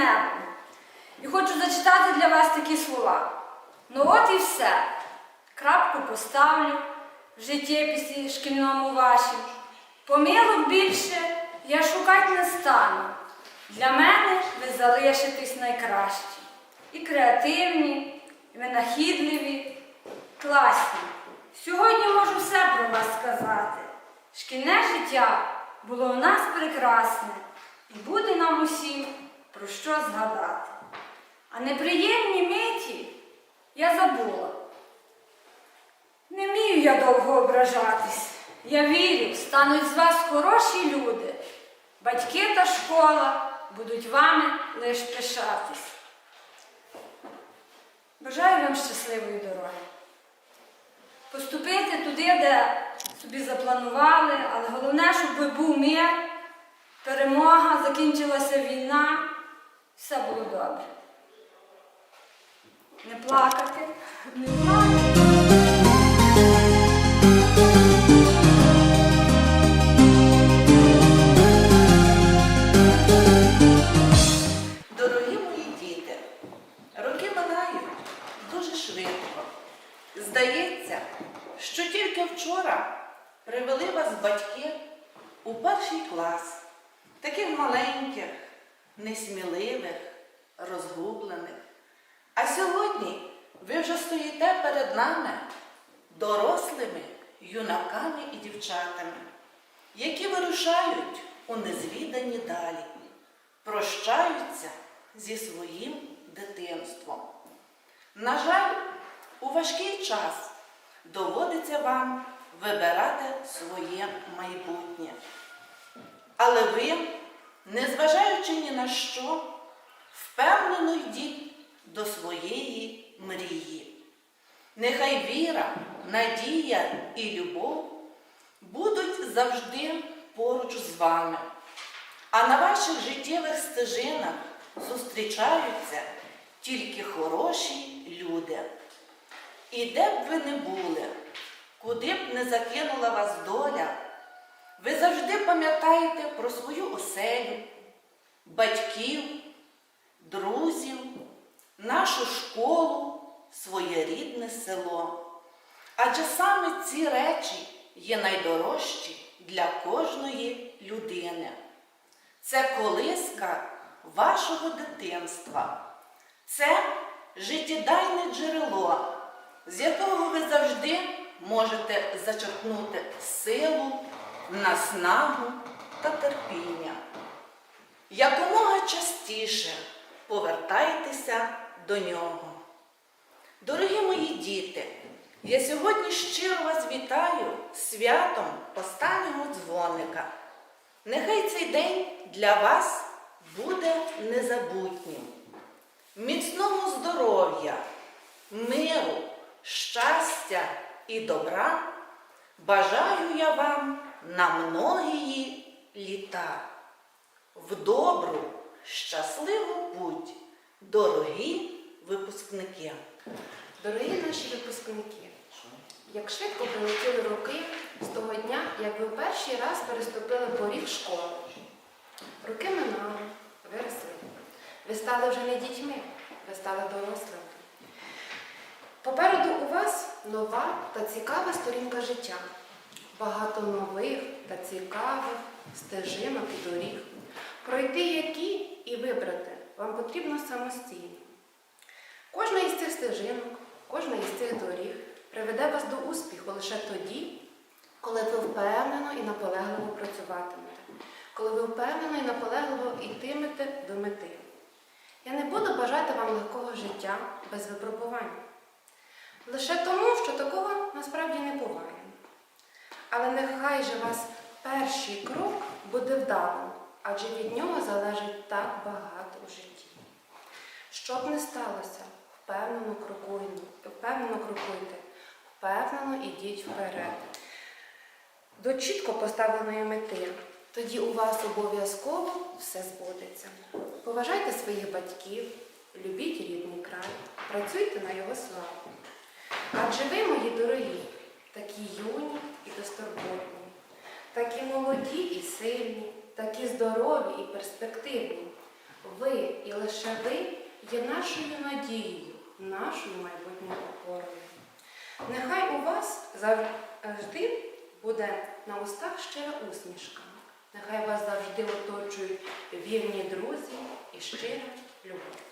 небом. І хочу зачитати для вас такі слова. Ну от і все. Крапку поставлю в життєписі шкільному вашім. Помилок більше я шукати не стану. Для мене ви залишитесь найкращі. І креативні, і винахідливі, класні. Сьогодні можу все про вас сказати. Шкільне життя було у нас прекрасне, і буде нам усім про що згадати. А неприємні миті я забула. Не вмію я довго ображатись. Я вірю, стануть з вас хороші люди. Батьки та школа будуть вами лиш пишатись. Бажаю вам щасливої дороги. Поступити туди, де собі запланували, але головне, щоб був мир, перемога, закінчилася війна, все було добре. Не плакати, не плакати. Дорогі мої діти, роки минають дуже швидко. Здається, що тільки вчора привели вас батьки у перший клас, таких маленьких, несміливих, розгублених. А сьогодні ви вже стоїте перед нами, дорослими юнаками і дівчатами, які вирушають у незвідані далі прощаються зі своїм дитинством. На жаль, у важкий час доводиться вам вибирати своє майбутнє. Але ви, незважаючи ні на що, впевнено йдіть до своєї мрії. Нехай віра, надія і любов будуть завжди поруч з вами. А на ваших життєвих стежинах зустрічаються тільки хороші люди. І де б ви не були, куди б не закинула вас доля, ви завжди пам'ятаєте про свою оселю, батьків, друзів, нашу школу, своє рідне село. Адже саме ці речі є найдорожчі для кожної людини. Це колиска вашого дитинства. Це життєдайне джерело, з якого ви завжди можете зачерпнути силу, наснагу та терпіння. Якомога частіше повертайтеся до нього. Дорогі мої діти, я сьогодні щиро вас вітаю святом останнього дзвоника. Нехай цей день для вас буде незабутнім. Міцного здоров'я, миру, щастя і добра бажаю я вам на многії літа. В добру, щасливу путь, дорогі випускники. Дорогі наші випускники, як швидко прилетіли роки з того дня, як ви перший раз переступили поріг школи. Роки минали, виросли. Ви стали вже не дітьми, ви стали дорослими. Попереду у вас нова та цікава сторінка життя. Багато нових та цікавих стежинок і доріг, пройти які і вибрати вам потрібно самостійно. Кожна із цих стежинок, кожна із цих доріг приведе вас до успіху лише тоді, коли ви впевнено і наполегливо працюватимете, коли ви впевнено і наполегливо йтимете до мети. Я не буду бажати вам легкого життя без випробувань. Лише тому, що такого насправді не буває. Але нехай же вас перший крок буде вдалим, адже від нього залежить так багато у житті. Що б не сталося, впевнено крокуйте, впевнено крокуйте, впевнено ідіть вперед. До чітко поставленої мети. Тоді у вас обов'язково все збудеться. Поважайте своїх батьків, любіть рідний край, працюйте на його славу. Адже ви, мої дорогі, такі юні і безтурботні, такі молоді і сильні, такі здорові і перспективні. Ви і лише ви є нашою надією, нашою майбутньою опорою. Нехай у вас завжди буде на устах щира усмішка. Нехай вас завжди оточують вірні друзі і щира любов.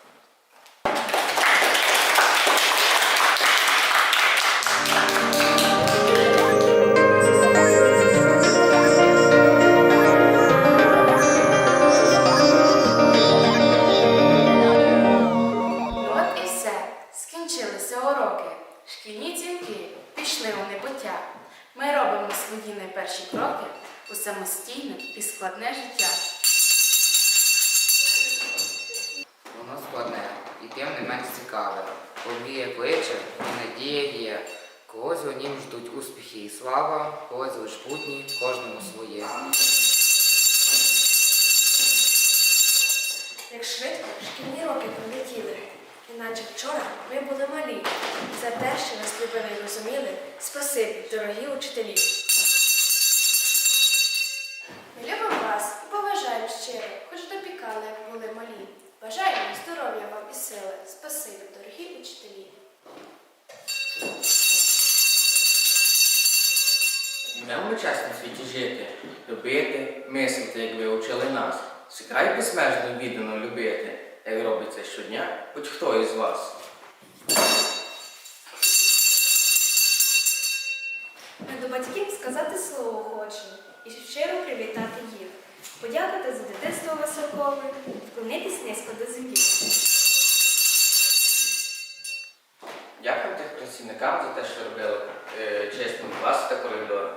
Менш цікаве. Повіє кличе і надія є. Когось у нім ждуть успіхи і слава, когось лиш путні, кожному своє. Як швидко шкільні роки пролетіли, іначе вчора ми були малі. За те, що нас любили і розуміли, спасибі, дорогі учителі. Ми любимо вас і поважаємо щиро, хоч допікали, як були малі. Бажаємо здоров'я вам і сили. Спасибі, дорогі учителі. Вмемо чесно світі жити, любити, мислити, як ви учили нас. Сікрай безмежно віддано любити, як робить це щодня, будь-хто із вас. Ми до батьків сказати слово хочемо і щиро привітати їх, подякувати за дитинство веселкове, вклонитись низько до землі. Дякую тих працівникам за те, що робили е, чесно класи та коридори.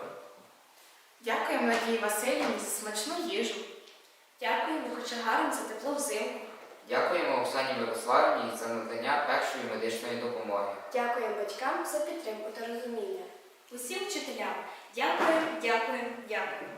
Дякуємо Надії Васильівні за смачну їжу. Дякуємо кочегарам за тепло взимку. Дякуємо Оксані Мирославівні за надання першої медичної допомоги. Дякуємо батькам за підтримку та розуміння. Усім вчителям дякуємо, дякуємо, дякуємо.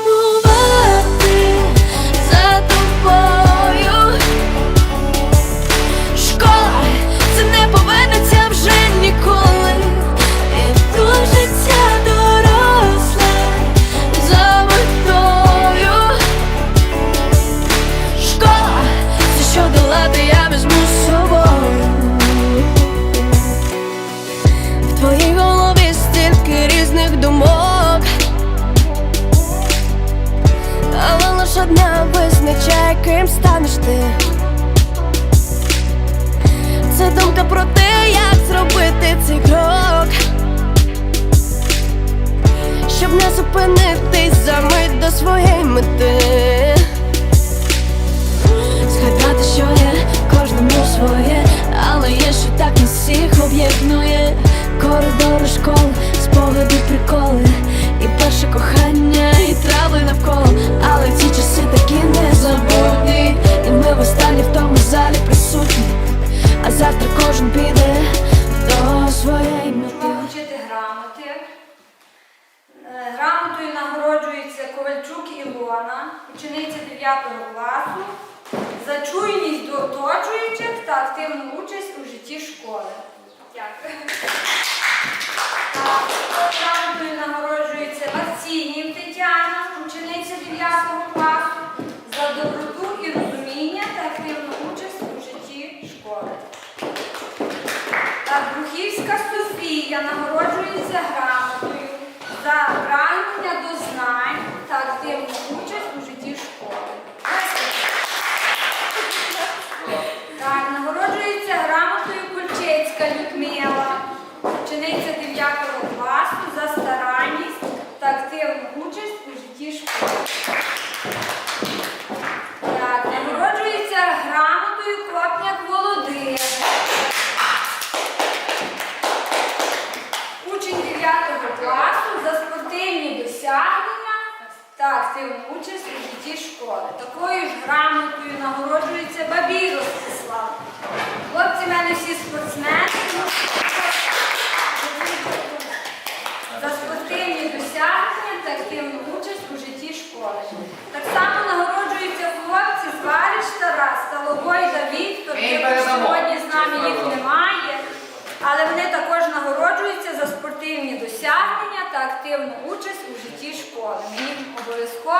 Ілона, учениця 9 класу, за чуйність до оточуючих та активну участь у житті школи. Дякую. Нагороджується Вакцінів Тетяна, учениця 9 класу, за доброту і розуміння та активну участь у житті школи. Так, Брухівська Софія нагороджується грамотою за прагнення до знань та активну участь у житті школи. Так, нагороджується грамотою Кульчицька Людмила, учениця 9 класу за старанність та активну участь у житті школи. Так, нагороджується грамотою Клопняк Володимир. Учень 9 класу за спортивні досягнення та активну участь у житті школи. Такою ж грамотою нагороджується Бабій Ростислав. Хлопці в мене всі спортсмени. За спортивні досягнення та активну участь у житті школи. Так само нагороджуються хлопці Зварич Тарас, Сталовой Давід, Ми тобто сьогодні з нами їх немає. Але вони також нагороджуються за спортивні досягнення та активну участь у житті школи. Мені обов'язково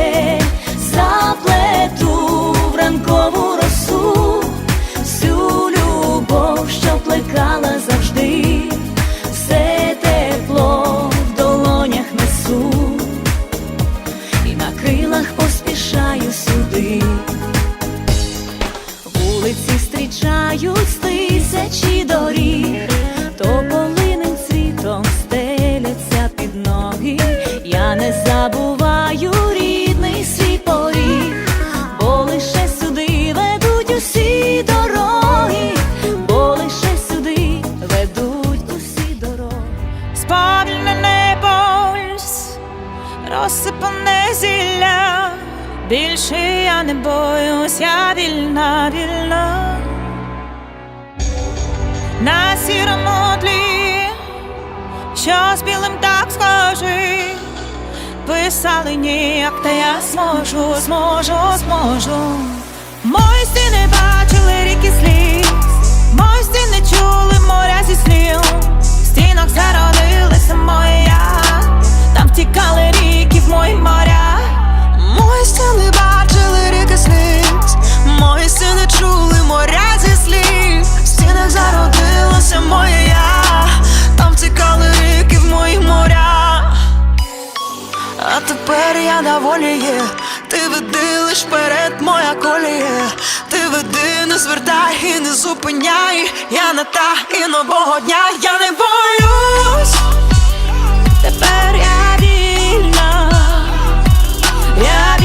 Писали ніяк, та я зможу, зможу, зможу. Мої стіни тепер я на волі є, ти веди лиш перед моя коліє, ти веди, не звертай і не зупиняй, я не та і нового дня, я не боюсь, тепер я вільна. Я